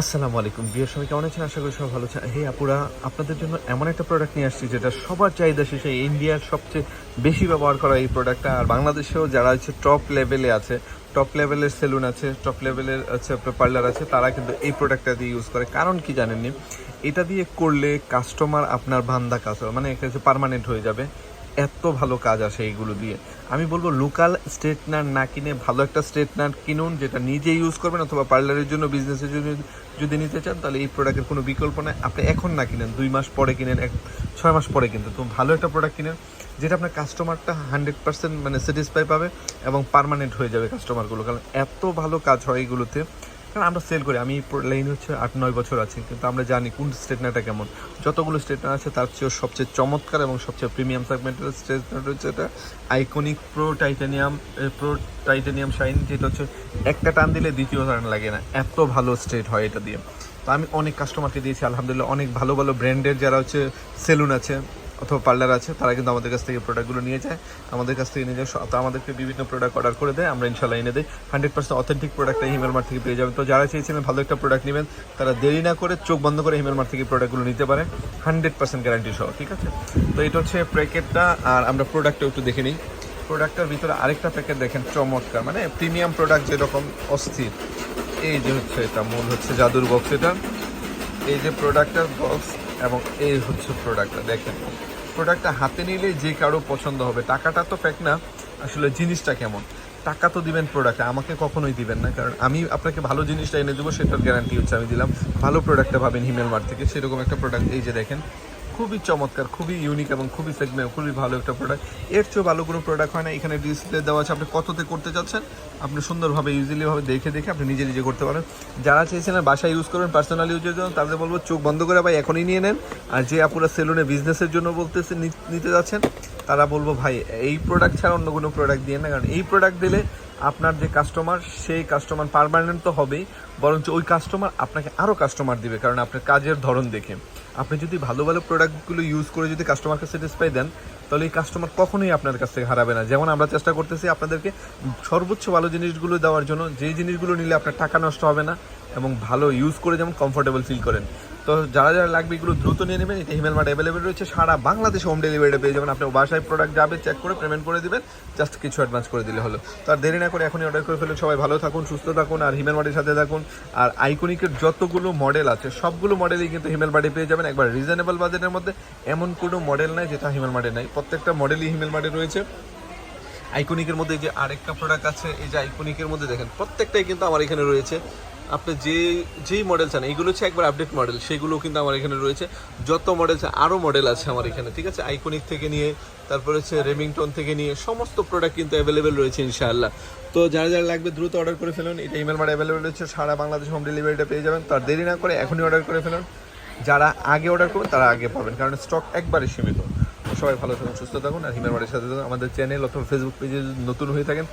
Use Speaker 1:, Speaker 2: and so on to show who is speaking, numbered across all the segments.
Speaker 1: আসসালামু আলাইকুম। বিয়ের সময় কেমন আছেন? আশা করি সবাই ভালো আছেন। হে আপুরা, আপনাদের জন্য এমন একটা প্রোডাক্ট নিয়ে আসছি, যেটা সবার চাহিদা শেষে ইন্ডিয়ার সবচেয়ে বেশি ব্যবহার করা এই প্রোডাক্টটা আর বাংলাদেশেও যারা হচ্ছে টপ লেভেলে আছে টপ লেভেলের সেলুন আছে টপ লেভেলের হচ্ছে পার্লার আছে, তারা কিন্তু এই প্রোডাক্টটা দিয়ে ইউজ করে। কারণ কি জানেননি? এটা দিয়ে করলে কাস্টমার আপনার বান্দা কাজ মানে এটা হচ্ছে পারমানেন্ট হয়ে যাবে। এত ভালো কাজ আসে এইগুলো দিয়ে। আমি বলব লোকাল স্ট্রেটনার না কিনে ভালো একটা স্ট্রেটনার কিনুন, যেটা নিজে ইউজ করবেন অথবা পার্লারের জন্য বিজনেসের জন্য যদি নিতে চান, তাহলে এই প্রোডাক্টের কোনো বিকল্প নাই। আপনি এখন না কিনেন, দুই মাস পরে কিনেন, এক, ছয় মাস পরে কিন্তু। তো ভালো একটা প্রোডাক্ট কিনেন, যেটা আপনার কাস্টমারটা হান্ড্রেড পার্সেন্ট মানে স্যাটিসফাই পাবে এবং পারমানেন্ট হয়ে যাবে কাস্টমারগুলো কারণ এত ভালো কাজ হয় এইগুলোতে কারণ আমরা সেল করি। আমি লাইন হচ্ছে আট, নয় বছর আছি, কিন্তু আমরা জানি কোন স্ট্রেটনারটা কেমন। যতগুলো স্ট্রেটনার আছে, তার চেয়েও সবচেয়ে চমৎকার এবং সবচেয়ে প্রিমিয়াম সেগমেন্টের স্ট্রেটনার হচ্ছে এটা iconic pro titanium pro titanium shine যেটা হচ্ছে একটা টান দিলে দ্বিতীয় টান লাগে না। এত ভালো স্ট্রেট হয় এটা দিয়ে। তো আমি অনেক কাস্টমারকে দিয়েছি, আলহামদুলিল্লাহ অনেক ভালো ভালো ব্র্যান্ডের যারা হচ্ছে সেলুন আছে অথবা পার্লার আছে, তারা কিন্তু আমাদের কাছ থেকে প্রোডাক্টগুলো নিয়ে যায়, আমাদের কাছ থেকে নিয়ে যায় আমাদেরকে বিভিন্ন প্রোডাক্ট অর্ডার করে দেয়, আমরা ইনশাল্লাহ এনে দিই। হান্ড্রেড পার্সেন্ট অথেন্টিক প্রোডাক্টটা হিমেল মার্ট থেকে পেয়ে যাবেন। তো যারা চেয়েছিলেন ভালো একটা প্রোডাক্ট নেবেন, তারা দেরি না করে চোখ বন্ধ করে হিমেল মার্ট থেকে প্রোডাক্টগুলো নিতে পারে হান্ড্রেড পার্সেন্ট গ্যারান্টি সহ, ঠিক আছে? তো এটা হচ্ছে প্যাকেটটা, আর আমরা প্রোডাক্টটা একটু দেখে নিই। প্রোডাক্টটার ভিতরে আরেকটা প্যাকেট দেখেন, চমৎকার। মানে প্রিমিয়াম প্রোডাক্ট যেরকম অস্থির। এই যে হচ্ছে এটা, মূল হচ্ছে জাদুর বক্স এটা। এই যে প্রোডাক্টের বক্স এবং এই হচ্ছে প্রোডাক্টটা দেখেন। প্রোডাক্টটা হাতে নিলে যে কারও পছন্দ হবে। টাকাটা তো ফ্যাক না, আসলে জিনিসটা কেমন? টাকা তো দিবেন প্রোডাক্টে আমাকে কখনোই দিবেন না। কারণ আমি আপনাকে ভালো জিনিসটা এনে দেবো, সেটার গ্যারান্টি হচ্ছে আমি দিলাম। ভালো প্রোডাক্টটা পাবেন হিমেল মার্ট থেকে, সেরকম একটা প্রোডাক্ট এই যে দেখেন। খুবই চমৎকার, খুবই ইউনিক এবং খুবই সেগমেন্ট খুবই ভালো একটা প্রোডাক্টের চেয়েও ভালো কোনো প্রোডাক্ট হয় না, এখানে ডিসপ্লে দেওয়া আছে, আপনি কততে করতে চাচ্ছেন, আপনি সুন্দরভাবে ইউজিলিভাবে দেখে দেখে আপনি নিজে নিজে করতে পারেন। যারা চেয়েছিলেন বাসায় ইউজ করবেন পার্সোনাল ইউজের জন্য, তাদের বলব চোখ বন্ধ করে ভাই এখনই নিয়ে নেন। আর যে আপনারা সেলুনে বিজনেসের জন্য বলতেছে নিতে যাচ্ছেন, তারা বলব ভাই, এই প্রোডাক্ট ছাড়া অন্য কোনো প্রোডাক্ট দিয়ে না। কারণ এই প্রোডাক্ট দিলে আপনার যে কাস্টমার সেই কাস্টমার পারমানেন্ট তো হবেই, বরঞ্চ ওই কাস্টমার আপনাকে আরও কাস্টমার দিবে, কারণ আপনার কাজের ধরন দেখে। আপনি যদি ভালো ভালো প্রোডাক্টগুলো ইউজ করে যদি কাস্টমারকে স্যাটিসফাই দেন, তাহলে এই কাস্টমার কখনোই আপনার কাছ থেকে হারাবে না। যেমন আমরা চেষ্টা করতেছি আপনাদেরকে সর্বোচ্চ ভালো জিনিসগুলো দেওয়ার জন্য, যেই জিনিসগুলো নিলে আপনার টাকা নষ্ট হবে না এবং ভালো ইউজ করে যেমন কমফোর্টেবল ফিল করেন। তো যারা যারা লাগবে এগুলো দ্রুত নিয়ে নেবেন। এটা হিমেল মার্ট অ্যাভেলেবেল রয়েছে। সারা বাংলাদেশে হোম ডেলিভারিটা পেয়ে যাবেন। আপনি বাসায় প্রোডাক্ট যাবে চেক করে পেমেন্ট করে দেবেন। জাস্ট কিছু অ্যাডভান্স করে দিলে হলো। তো আর দেরি না করে এখনই অর্ডার করে ফেলুন। সবাই ভালো থাকুন, সুস্থ থাকুন, আর হিমেল মার্টের সাথে থাকুন। আর আইকনিকের যতগুলো মডেল আছে, সবগুলো মডেলই কিন্তু হিমেল মার্টে পেয়ে যাবেন। একবার রিজনেবল বাজেটের মধ্যে এমন কোনো মডেল নাই যেটা হিমেল মার্টে নাই। প্রত্যেকটা মডেলই হিমেল মার্টে রয়েছে। আইকনিকের মধ্যে যে আরেকটা প্রোডাক্ট আছে, এই যে আইকনিকের মধ্যে দেখেন, প্রত্যেকটাই কিন্তু আমার এখানে রয়েছে। আপনি যে, যেই মডেল চান, এইগুলো হচ্ছে একবার আপডেট মডেল সেগুলো কিন্তু আমার এখানে রয়েছে। যত মডেল আরও মডেল আছে আমার এখানে, ঠিক আছে? আইকনিক থেকে নিয়ে, তারপরে হচ্ছে রেমিংটন থেকে নিয়ে, সমস্ত প্রোডাক্ট কিন্তু অ্যাভেলেবেল রয়েছে ইনশাআল্লাহ। তো যারা যারা লাগবে, দ্রুত অর্ডার করে ফেলুন। এটা ইমেল মার্ট অ্যাভেলেবেল রয়েছে, সারা বাংলাদেশ হোম ডেলিভারিটা পেয়ে যাবেন। তার দেরি না করে এখনই অর্ডার করে ফেলুন। যারা আগে অর্ডার করবেন, তারা আগে পাবেন, কারণ স্টক একবারে সীমিত। সবাই ভালো থাকুন, সুস্থ থাকুন, আর হিমেল মার্টের সাথে আমাদের চ্যানেল অথবা ফেসবুক পেজে নতুন হয়ে থাকেন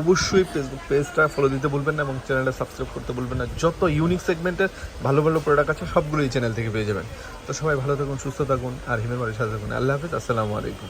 Speaker 1: অবশ্যই ফেসবুক পেজটা ফলো দিতে বলবেন না এবং চ্যানেলটা সাবস্ক্রাইব করতে বলবেন না। যত ইউনিক সেগমেন্টের ভালো ভালো প্রোডাক্ট আছে সবগুলো এই চ্যানেল থেকে পেয়ে যাবেন। তো সবাই ভালো থাকুন, সুস্থ থাকুন, আর হিমের বাড়ির সাথে থাকুন। আল্লাহ হাফিজ, আসসালামু আলাইকুম।